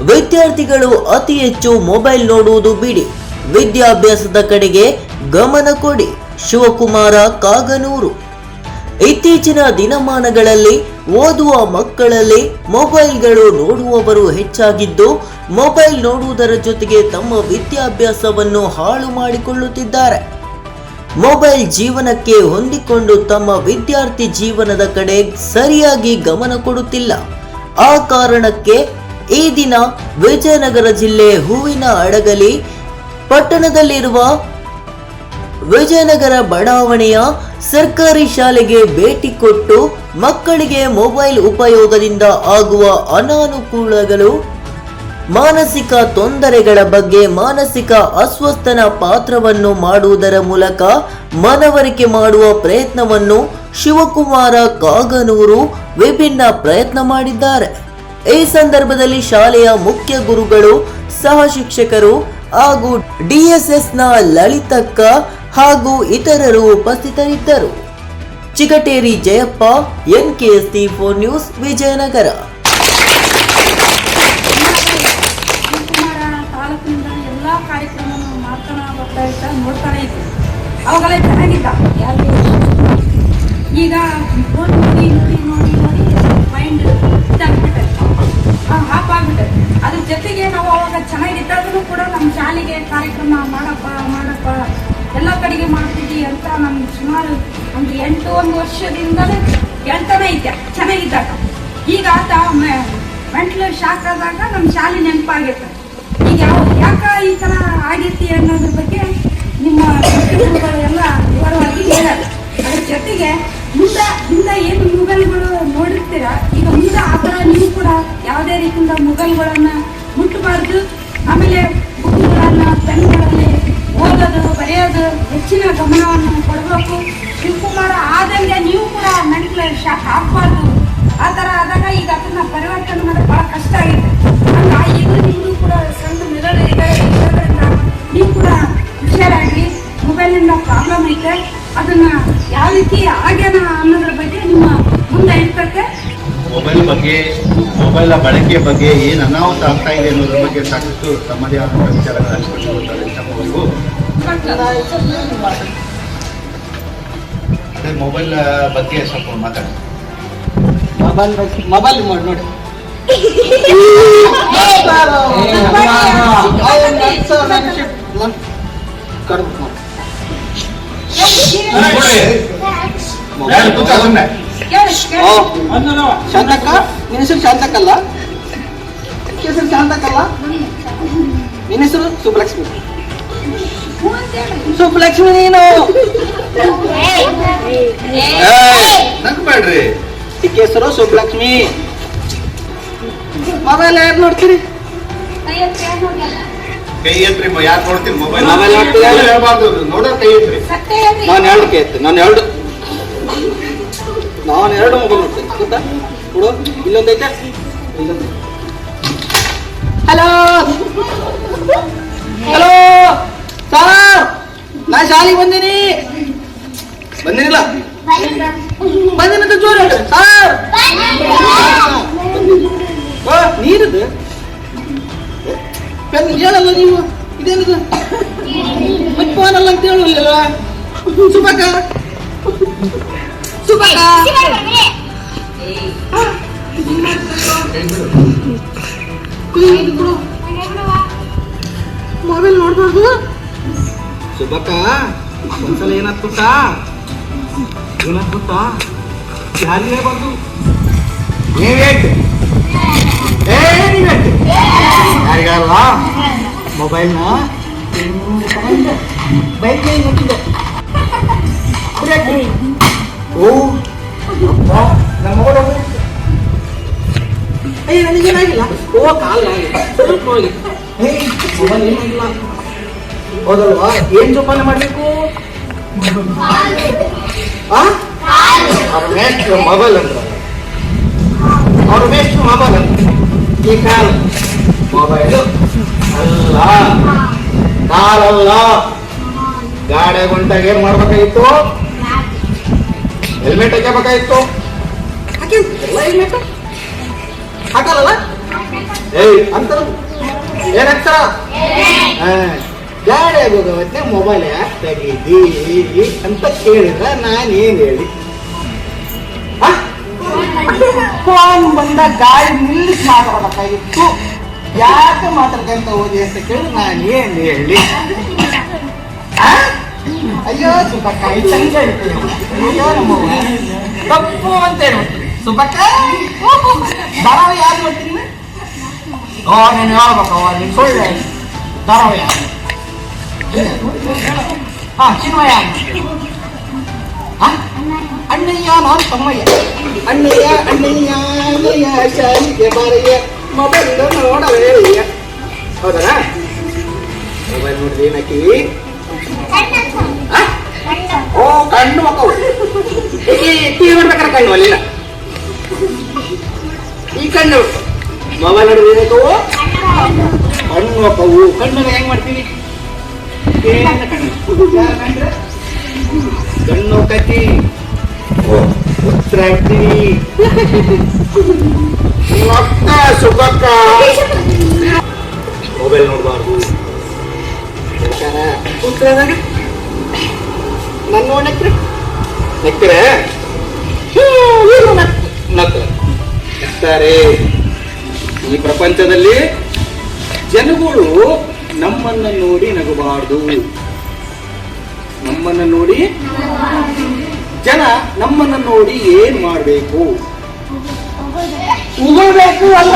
ವಿದ್ಯಾರ್ಥಿಗಳು ಅತಿ ಹೆಚ್ಚು ಮೊಬೈಲ್ ನೋಡುವುದು ಬಿಡಿ. ವಿದ್ಯಾಭ್ಯಾಸದ ಕಡೆಗೆ ಗಮನ ಕೊಡಿ. ಶಿವಕುಮಾರ ಕಾಗನೂರು. ಇತ್ತೀಚಿನ ದಿನಮಾನಗಳಲ್ಲಿ ಓದುವ ಮಕ್ಕಳಲ್ಲಿ ಮೊಬೈಲ್ಗಳು ನೋಡುವವರು ಹೆಚ್ಚಾಗಿದ್ದು, ಮೊಬೈಲ್ ನೋಡುವುದರ ಜೊತೆಗೆ ತಮ್ಮ ವಿದ್ಯಾಭ್ಯಾಸವನ್ನು ಹಾಳು ಮಾಡಿಕೊಳ್ಳುತ್ತಿದ್ದಾರೆ. ಮೊಬೈಲ್ ಜೀವನಕ್ಕೆ ಹೊಂದಿಕೊಂಡು ತಮ್ಮ ವಿದ್ಯಾರ್ಥಿ ಜೀವನದ ಕಡೆ ಸರಿಯಾಗಿ ಗಮನ ಕೊಡುತ್ತಿಲ್ಲ. ಆ ಕಾರಣಕ್ಕೆ ಈ ದಿನ ವಿಜಯನಗರ ಜಿಲ್ಲೆ ಹೂವಿನ ಅಡಗಲಿ ಪಟ್ಟಣದಲ್ಲಿರುವ ವಿಜಯನಗರ ಬಡಾವಣೆಯ ಸರ್ಕಾರಿ ಶಾಲೆಗೆ ಭೇಟಿ ಕೊಟ್ಟು ಮಕ್ಕಳಿಗೆ ಮೊಬೈಲ್ ಉಪಯೋಗದಿಂದ ಆಗುವ ಅನಾನುಕೂಲಗಳು, ಮಾನಸಿಕ ತೊಂದರೆಗಳ ಬಗ್ಗೆ ಮಾನಸಿಕ ಅಸ್ವಸ್ಥನ ಪಾತ್ರವನ್ನು ಮಾಡುವುದರ ಮೂಲಕ ಮನವರಿಕೆ ಮಾಡುವ ಪ್ರಯತ್ನವನ್ನು ಶಿವಕುಮಾರ ಕಾಗನೂರು ವಿಭಿನ್ನ ಪ್ರಯತ್ನ ಮಾಡಿದ್ದಾರೆ. ಈ ಸಂದರ್ಭದಲ್ಲಿ ಶಾಲೆಯ ಮುಖ್ಯ ಗುರುಗಳು, ಸಹ ಶಿಕ್ಷಕರು ಹಾಗೂ ಡಿಎಸ್ಎಸ್ನ ಲಲಿತಕ್ಕ ಹಾಗೂ ಇತರರು ಉಪಸ್ಥಿತರಿದ್ದರು. Chigateri Jayappa N T four news, Vijayanagara. ಈಗ ಚೆನ್ನಾಗಿದ್ದಾದ್ರೂ ಕೂಡ ನಮ್ಮ ಶಾಲೆಗೆ ಕಾರ್ಯಕ್ರಮ ಮಾಡಪ್ಪ ಮಾಡಪ್ಪ, ಎಲ್ಲ ಕಡೆಗೆ ಮಾಡ್ತಿದ್ವಿ ಅಂತ ನಮ್ಗೆ ಸುಮಾರು ಒಂದು ಎಂಟು, ಒಂದು ವರ್ಷದಿಂದಲೇ ಹೇಳ್ತಾನೆ ಇದ್ದೆ, ಚೆನ್ನಾಗಿದ್ದಾಗ. ಈಗ ಆತ ಮೆಂಟ್ಲು ಶಾಕ್ ಆದಾಗ ನಮ್ಮ ಶಾಲೆ ನೆನಪಾಗೈತೆ. ಈಗ ಯಾವ, ಯಾಕ ಈ ಥರ ಆಗೈತಿ ಅನ್ನೋದ್ರ ಬಗ್ಗೆ ನಿಮ್ಮ ಎಲ್ಲ ವಿವರವಾಗಿ ಹೇಳಲ್ಲ. ಅದ್ರ ಜೊತೆಗೆ ಮುಂದೆ ಮುಂದೆ ಏನು ಮೊಬೈಲ್ಗಳು ನೋಡಿರ್ತೀರ? ಈಗ ಮುಂದೆ ಆ ಥರ ನೀವು ಕೂಡ ಯಾವುದೇ ರೀತಿಯಿಂದ ಮೊಬೈಲ್ಗಳನ್ನು ಮುಟ್ಟಬಾರ್ದು ಆಮೇಲೆ ಬುಕ್ಗಳನ್ನು ಪೆನ್ಗಳಲ್ಲಿ ಓದೋದು, ಬರೆಯೋದು, ಹೆಚ್ಚಿನ ಗಮನವನ್ನು ಕೊಡಬೇಕು. ಶಿವಕುಮಾರ ಆದಂಗೆ ನೀವು ಕೂಡ ಮೆಂಟ್ಲ್ ಶಾಕ್ ಆಗಬಾರ್ದು. ಆ ಥರ ಆದಾಗ ಈಗ ಅದನ್ನ ಪರಿವರ್ತನೆ ಮಾಡೋದು ಭಾಳ ಕಷ್ಟ ಆಗಿದೆ. ಹಂಗ ಈಗ ನೀವು ಕೂಡ ಸಣ್ಣ ಮಿರರ್ ಇದೆ. ನೀವು ಕೂಡ ಹುಷಾರಾಗಿ ಮೊಬೈಲಿಂದ ಪ್ರಾಬ್ಲಮ್ ಐತೆ. ಅದನ್ನು ಯಾವ ರೀತಿ ಆಗ್ಯಾನ ಅನ್ನೋದ್ರ ಬಗ್ಗೆ ನಿಮ್ಮ ಮುಂದೆ ಇರ್ತಕ್ಕೆ ಮೊಬೈಲ್ ಬಗ್ಗೆ ಮೊಬೈಲ್ ಬಳಕೆ ಬಗ್ಗೆ ಏನು ಅನಾಹುತ ಆಗ್ತಾ ಇದೆ ಅನ್ನೋದ್ರ ಬಗ್ಗೆ ಸಾಕಷ್ಟು ತಮ್ಮದೇ ಆದಂಥ ವಿಚಾರಗಳು ಹಂಚಿಕೊಂಡಿರುತ್ತಾರೆ ತಮ್ಮವರೆಗೂ ಅದೇ ಮೊಬೈಲ್ ಬಗ್ಗೆ ಸ್ವಲ್ಪ ಮಾತಾಡಿ. ಮೊಬೈಲ್ ಮೊಬೈಲ್ ನೋಡಿ. ಶಾಂತಕ್ಕ? ನಿನ್ನ ಹೆಸರು ಶಾಂತಕ್ಕಲ್ಲ? ಹೆಸರು ಶಾಂತಕ್ಕಲ್ಲ? ನಿನ್ನ ಹೆಸರು ಸುಬ್ಬಲಕ್ಷ್ಮಿ. ಸುಬ್ಬಲಕ್ಷ್ಮಿ ನೀನು. ನಗ್ಬೇಡ್ರಿ ಈಕೆ ಹೆಸರು ಸುಬ್ಬಲಕ್ಷ್ಮಿ. ಮೊಬೈಲ್ ಯಾರು ನೋಡ್ತೀರಿ? ಕೈ ಎತ್ರಿ ಯಾರು ನೋಡ್ತೀರಿ? ಮೊಬೈಲ್ ಮೊಬೈಲ್ ನೋಡ್ತೀರಾ? ಹೇಳ್ಬಾರ್ದು ನೋಡೋ ಕೈ ಎತ್ರಿ. ನಾನು ಎರಡು ಕೇಳ್ತೆ ನಾನು ಎರಡು ನಾನು ಎರಡು ಮೊಬೈಲ್ ನೋಡ್ತೇನೆ ಗೊತ್ತಾ? ನೋಡು ಇಲ್ಲೊಂದೈತೆ ಇಲ್ಲೊಂದು ಹಲೋ ಹಲೋ ಸರ್ ನಾ ಶಾಲೆಗೆ ಬಂದೀನಿ. ಬಂದಿನಿಲ್ಲ? ಬಂದಿನಂತ ಜೋರು ಹೇಳು. ಸರ್ ಓ ನೀರಿದು ಪೆನ್ ಹೇಳಲ್ಲ ನೀವು. ಇದೇನಿದು? ಫೋನ್ ಅಲ್ಲ ಅಂತ ಹೇಳಲಿಲ್ಲ ಸುಬಕ ಮೊಬೈಲ್ ನೋಡ್ಬಾರ್ದು. ಸುಬಕ ಒಂದ್ಸಲ ಏನಾತ್ ಗೊತ್ತಾ ಏನಾತ್ ಗೊತ್ತಾ ಯಾರಿಗೆ ಹೇಳ್ಬಾರ್ದು? ನೀವೇಟ್ ಏ ನೀವೇಟ್ ಯಾರಿಗಲ್ಲ ಮೊಬೈಲ್ನ? ಬೈಕ್ ಅಯ್ಯ ನನಗೇನಾಗಿಲ್ಲ ಓ, ಕಾಲ ಸ್ವಲ್ಪ ಹೋಗಿ. ಏ ಮೊಬೈಲ್ ಏನಾಗಿಲ್ಲ ಹೌದಲ್ವಾ? ಏನ್ ಜೋಪಾನ ಮಾಡ್ಬೇಕು? ಅವ್ರ ಮೇಷ್ಟ್ರು ಮೊಬೈಲ್ ಅಂತ ಅವ್ರ ಮೇಷ್ಟ್ರು ಮೊಬೈಲ್ ಅಂತ ಈ ಕಾಲ. ಮೊಬೈಲ್. ಅಲ್ಲ. ಕಾಲಲ್ಲ. ಗಾಡಿ ಗುಂಟಾಗ ಏನ್ ಮಾಡ್ಬೇಕಾಗಿತ್ತು? ಹೆಲ್ಮೆಟ್ ಹಾಕಬೇಕಾಗಿತ್ತು ಹಾಕಿಲ್ಲ ಹೆಲ್ಮೆಟ್ ಹಾಕಲ್ಲ ಏಯ್. ಅಂತ? ಏನಂತಾರ ಗಾಡಿ ಆಗೋಗವತ್ತೆ ಮೊಬೈಲ್ ಯಾಕೆ ತೆಗೀದಿ ಅಂತ ಕೇಳಿದ್ರೆ ನಾನು ಏನು ಹೇಳಿ? ಫೋನ್ ಬಂದ ಗಾಡಿ ನಿಲ್ಲಿಸಿ ಮಾತಾಡಬೇಕಾಗಿತ್ತು ಯಾಕೆ ಮಾತಾಡ್ಕೊಂತ ಓದಿ ಅಂತ ಕೇಳಿ ನಾನು ಏನು ಹೇಳಿ? ಅಯ್ಯೋ ಸುಬ್ಬಕ್ಕ ಈ ಚಂದ ಹೇಳ್ತೀನಿ ಅಯ್ಯೋ ತಪ್ಪು ಅಂತ ಹೇಳ್ಬಿಟ್ಟು ಸುಬ್ಬಕ್ಕ ಧಾರಾವ ಯಾರು ಮಾಡ್ತೀನಿ ಓ ನೀನು ಹೇಳ್ಬೇಕವ್ವ ನೀನು ಸುಳ್ಳು ಹೇಳಿ. ಧಾರಾವ ಯಾರು ಹಾ ಚಿನ್ಮಯ ಹಾ? ಅಣ್ಣಯ್ಯ ನಾನು ತಮ್ಮಯ್ಯ ಅಣ್ಣಯ್ಯ ಅಣ್ಣಯ್ಯ ಅಣ್ಣಯ್ಯ ಶಾಲಿಗೆ ಬಾರಯ್ಯ ಮೊಬೈಲ್ ನೋಡವೇಳಿಯ ಹೌದಾ ಮೊಬೈಲ್ ನೋಡಿದ್ರೆ ಏನಕ್ಕಿ ಓ ಕಣ್ಣು ಮಕ್ಕವು ಈ ಟಿವಿ ನೋಡ್ಬೇಕಾರೆ ಕಣ್ಣು ಅಲ್ಲಿಲ್ಲ ಈ ಕಣ್ಣು ಮೊಬೈಲ್ ನೋಡಿದ್ರೆ ಏನಕ್ಕವು ಕಣ್ಣು ಮಕ್ಕವು ಕಣ್ಣು ಹೆಂಗ್ ಮಾಡ್ತೀವಿ? ಏನ್ ಕಣ್ಣು. ಕತ್ತಿ ಉತ್ತರ ಹಾಕ್ತೀವಿ. ಮಕ್ಕ ಸುಖಕ್ಕ ಮೊಬೈಲ್ ನೋಡಬಾರ್ದು. ಉತ್ತರದಾಗ ನನ್ನ ನೋಡಿ ನಕ್ರೆ ನಕ್ರೆ ನಕ್ತಾರೆ ಈ ಪ್ರಪಂಚದಲ್ಲಿ ಜನಗಳು ನಮ್ಮನ್ನ ನೋಡಿ ನಗಬಾರ್ದು. ನಮ್ಮನ್ನ ನೋಡಿ ಜನ ನಮ್ಮನ್ನ ನೋಡಿ ಏನ್ ಮಾಡ್ಬೇಕು? ಉಗಬೇಕು ಅಲ್ಲ